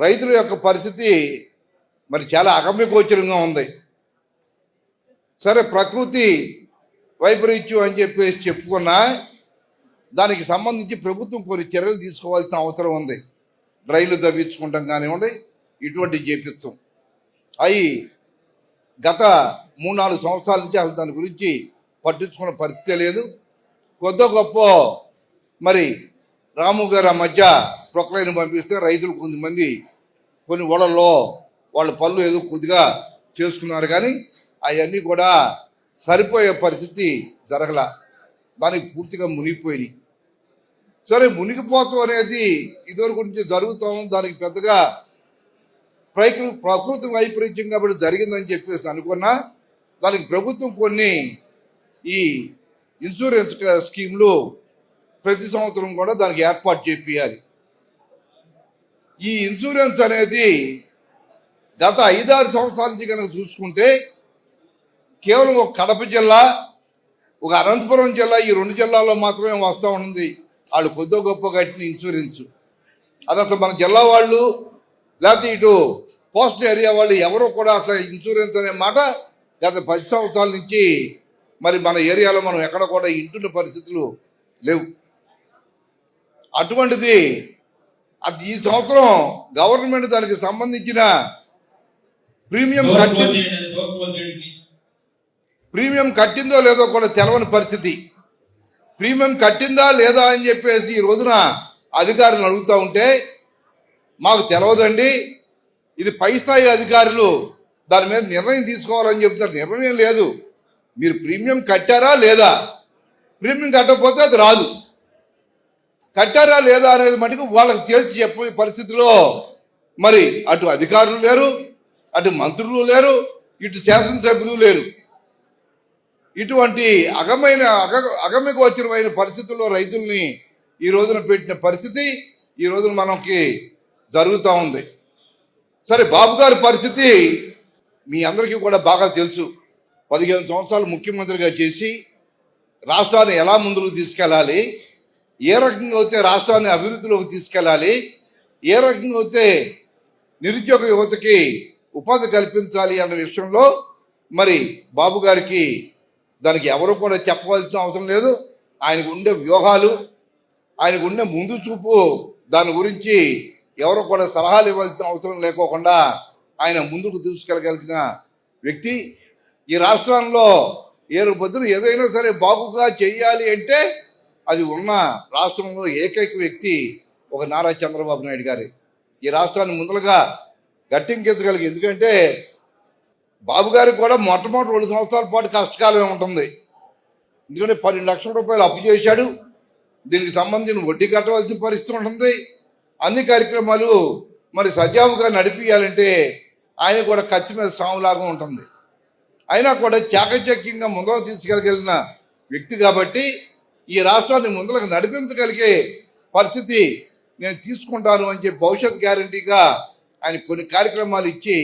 రైతుల యొక్క పరిస్థితి మరి చాలా అగమ్యగోచరంగా ఉంది. సరే ప్రకృతి వైపరీత్యం అని చెప్పేసి చెప్పుకున్నా దానికి సంబంధించి ప్రభుత్వం కొన్ని చర్యలు తీసుకోవాల్సిన అవసరం ఉంది. రైలు తవ్వించుకుంటాం కానివ్వండి ఇటువంటి చేపిస్తాం. అవి గత మూడు నాలుగు సంవత్సరాల నుంచి అసలు దాని గురించి పట్టించుకున్న పరిస్థితే లేదు. కొద్ది గొప్ప మరి రాము గారి మధ్య ప్రొక్లైన్ పంపిస్తే రైతులు కొంతమంది కొన్ని ఓడల్లో వాళ్ళ పనులు ఏదో కొద్దిగా చేసుకున్నారు కానీ అవన్నీ కూడా సరిపోయే పరిస్థితి జరగల. దానికి పూర్తిగా మునిగిపోయినాయి. సరే మునిగిపోతాం అనేది ఇదివరకు నుంచి జరుగుతాం దానికి పెద్దగా ప్రకృతి ప్రకృతి వైపరీత్యం కాబట్టి జరిగిందని చెప్పేసి అనుకున్నా దానికి ప్రభుత్వం కొన్ని ఈ ఇన్సూరెన్స్ స్కీమ్లు ప్రతి సంవత్సరం కూడా దానికి ఏర్పాటు చేపియాలి. ఈ ఇన్సూరెన్స్ అనేది గత ఐదారు సంవత్సరాల నుంచి కనుక చూసుకుంటే కేవలం ఒక కడప జిల్లా ఒక అనంతపురం జిల్లా ఈ రెండు జిల్లాల్లో మాత్రమే వస్తూ ఉంటుంది వాళ్ళు కొద్దో గొప్ప కట్టిన ఇన్సూరెన్స్. అది అసలు మన జిల్లా వాళ్ళు లేకపోతే ఇటు కోస్టల్ ఏరియా వాళ్ళు ఎవరు కూడా అసలు ఇన్సూరెన్స్ అనే మాట గత పది సంవత్సరాల నుంచి మరి మన ఏరియాలో మనం ఎక్కడ కూడా ఇంటున్న పరిస్థితులు లేవు. అటువంటిది అది ఈ సంవత్సరం గవర్నమెంట్ దానికి సంబంధించిన ప్రీమియం కట్టి ప్రీమియం కట్టిందో లేదో కూడా తెలవని పరిస్థితి. ప్రీమియం కట్టిందా లేదా అని చెప్పేసి ఈ రోజున అధికారులను అడుగుతూ ఉంటే మాకు తెలవదండి. ఇది పై స్థాయి అధికారులు దాని మీద నిర్ణయం తీసుకోవాలని చెప్తారు నిర్ణయం లేదు. మీరు ప్రీమియం కట్టారా లేదా? ప్రీమియం కట్టకపోతే అది రాదు. కట్టారా లేదా అనేది మటుకు వాళ్ళకి తేల్చి చెప్పే పరిస్థితిలో మరి అటు అధికారులు లేరు అటు మంత్రులు లేరు ఇటు శాసనసభ్యులు లేరు. ఇటువంటి అగమైన అగ అగమ్యగోచరమైన పరిస్థితుల్లో రైతుల్ని ఈ రోజున పెట్టిన పరిస్థితి ఈ రోజున మనకి జరుగుతూ ఉంది. సరే బాబు గారి పరిస్థితి మీ అందరికీ కూడా బాగా తెలుసు. పదిహేను సంవత్సరాలు ముఖ్యమంత్రిగా చేసి రాష్ట్రాన్ని ఎలా ముందుకు తీసుకెళ్ళాలి ఏ రకంగా అయితే రాష్ట్రాన్ని అభివృద్ధిలోకి తీసుకెళ్ళాలి ఏ రకంగా అయితే నిరుద్యోగ యువతకి ఉపాధి కల్పించాలి అన్న విషయంలో మరి బాబు గారికి దానికి ఎవరు కూడా చెప్పవలసిన అవసరం లేదు. ఆయనకు ఉండే వ్యూహాలు ఆయనకు ఉండే ముందు చూపు దాని గురించి ఎవరు కూడా సలహాలు ఇవ్వాల్సిన అవసరం లేకోకుండా ఆయన ముందుకు తీసుకెళ్ళగలిగిన వ్యక్తి. ఈ రాష్ట్రంలో ఏరు బదులు ఏదైనా సరే బాగుగా చేయాలి అంటే అది ఉన్న రాష్ట్రంలో ఏకైక వ్యక్తి ఒక నారా చంద్రబాబు నాయుడు గారి. ఈ రాష్ట్రాన్ని ముందులుగా గట్టింకెత్తగలిగి ఎందుకంటే బాబు గారికి కూడా మొట్టమొదటి రెండు సంవత్సరాల పాటు కష్టకాలమే ఉంటుంది. ఎందుకంటే పన్నెండు లక్షల రూపాయలు అప్పు చేశాడు. దీనికి సంబంధించిన వడ్డీ కట్టవలసిన పరిస్థితి ఉంటుంది. అన్ని కార్యక్రమాలు మరి సజావుగా నడిపించాలంటే ఆయన కూడా ఖర్చు మీద సాములాగా ఉంటుంది. అయినా కూడా చాకచక్యంగా ముందర తీసుకెళ్ళగలిగిన వ్యక్తి కాబట్టి ఈ రాష్ట్రాన్ని ముందులకు నడిపించగలిగే పరిస్థితి నేను తీసుకుంటాను అని చెప్పి భవిష్యత్ గ్యారంటీగా ఆయన కొన్ని కార్యక్రమాలు ఇచ్చి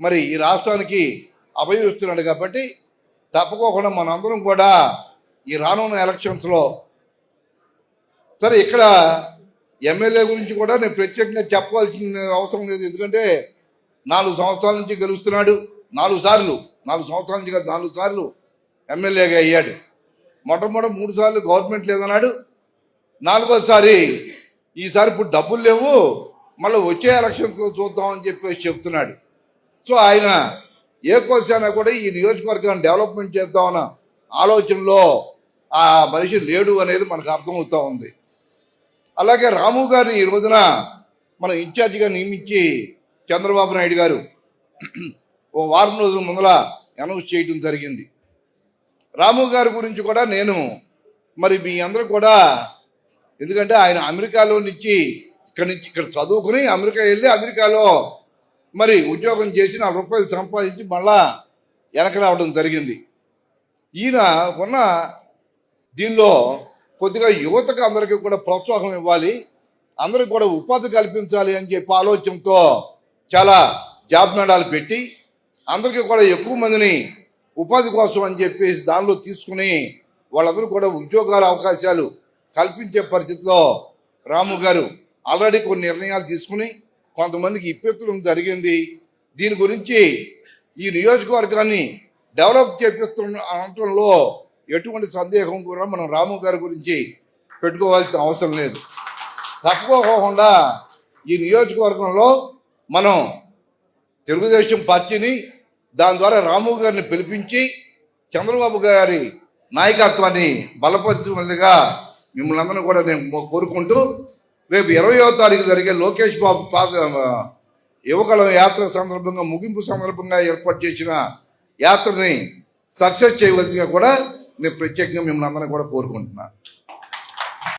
మరి ఈ రాష్ట్రానికి అభయమిస్తున్నాడు కాబట్టి తప్పకోకుండా మనందరం కూడా ఈ రానున్న ఎలక్షన్స్లో సరే ఇక్కడ ఎమ్మెల్యే గురించి కూడా నేను ప్రత్యేకంగా చెప్పవలసిన అవసరం లేదు. ఎందుకంటే నాలుగు సంవత్సరాల నుంచి గెలుస్తున్నాడు. నాలుగు సార్లు నాలుగు సంవత్సరాల నుంచి కాదు నాలుగు సార్లు ఎమ్మెల్యేగా అయ్యాడు. మొట్టమొదటి మూడు సార్లు గవర్నమెంట్ లేదన్నాడు. నాలుగోసారి ఈసారి ఇప్పుడు డబ్బులు లేవు. మళ్ళీ వచ్చే ఎలక్షన్స్లో చూద్దామని చెప్పేసి చెప్తున్నాడు. సో ఆయన ఏ కోసైనా కూడా ఈ నియోజకవర్గాన్ని డెవలప్మెంట్ చేద్దామన్న ఆలోచనలో ఆ మనిషి లేడు అనేది మనకు అర్థమవుతూ ఉంది. అలాగే రాము గారిని ఈ రోజున మనం ఇన్ఛార్జిగా నియమించి చంద్రబాబు నాయుడు గారు ఓ వారం రోజుల ముందల అనౌన్స్ చేయడం జరిగింది. రాము గారి గురించి కూడా నేను మరి మీ అందరూ కూడా ఎందుకంటే ఆయన అమెరికాలో నుంచి ఇక్కడ నుంచి ఇక్కడ చదువుకుని అమెరికా వెళ్ళి అమెరికాలో మరి ఉద్యోగం చేసి నాలుగు రూపాయలు సంపాదించి మళ్ళా వెనక రావడం జరిగింది. ఈయన ఉన్న దీనిలో కొద్దిగా యువతకు అందరికీ కూడా ప్రోత్సాహం ఇవ్వాలి అందరికి కూడా ఉపాధి కల్పించాలి అని చెప్పి ఆలోచనతో చాలా జాబ్ మేళాలు పెట్టి అందరికీ కూడా ఎక్కువ మందిని ఉపాధి కోసం అని చెప్పేసి దానిలో తీసుకుని వాళ్ళందరూ కూడా ఉద్యోగాల అవకాశాలు కల్పించే పరిస్థితిలో రాము గారు ఆల్రెడీ కొన్ని నిర్ణయాలు తీసుకుని కొంతమందికి ఇప్పించడం జరిగింది. దీని గురించి ఈ నియోజకవర్గాన్ని డెవలప్ చేపిస్తున్న అనటంలో ఎటువంటి సందేహం కూడా మనం రాము గారి గురించి పెట్టుకోవాల్సిన అవసరం లేదు. తప్పుకోకుండా ఈ నియోజకవర్గంలో మనం తెలుగుదేశం పార్టీని దాని ద్వారా రాము గారిని పిలిపించి చంద్రబాబు గారి నాయకత్వాన్ని బలపరిచినదిగా మిమ్మల్ని అందరూ కూడా నేను కోరుకుంటూ రేపు ఇరవయో తారీఖు జరిగే లోకేష్ బాబు పాద యువకుల యాత్ర సందర్భంగా ముగింపు సందర్భంగా ఏర్పాటు చేసిన యాత్రని సక్సెస్ చేయవలసిగా కూడా నేను ప్రత్యేకంగా మిమ్మల్ని అందరినీ కూడా కోరుకుంటున్నాను.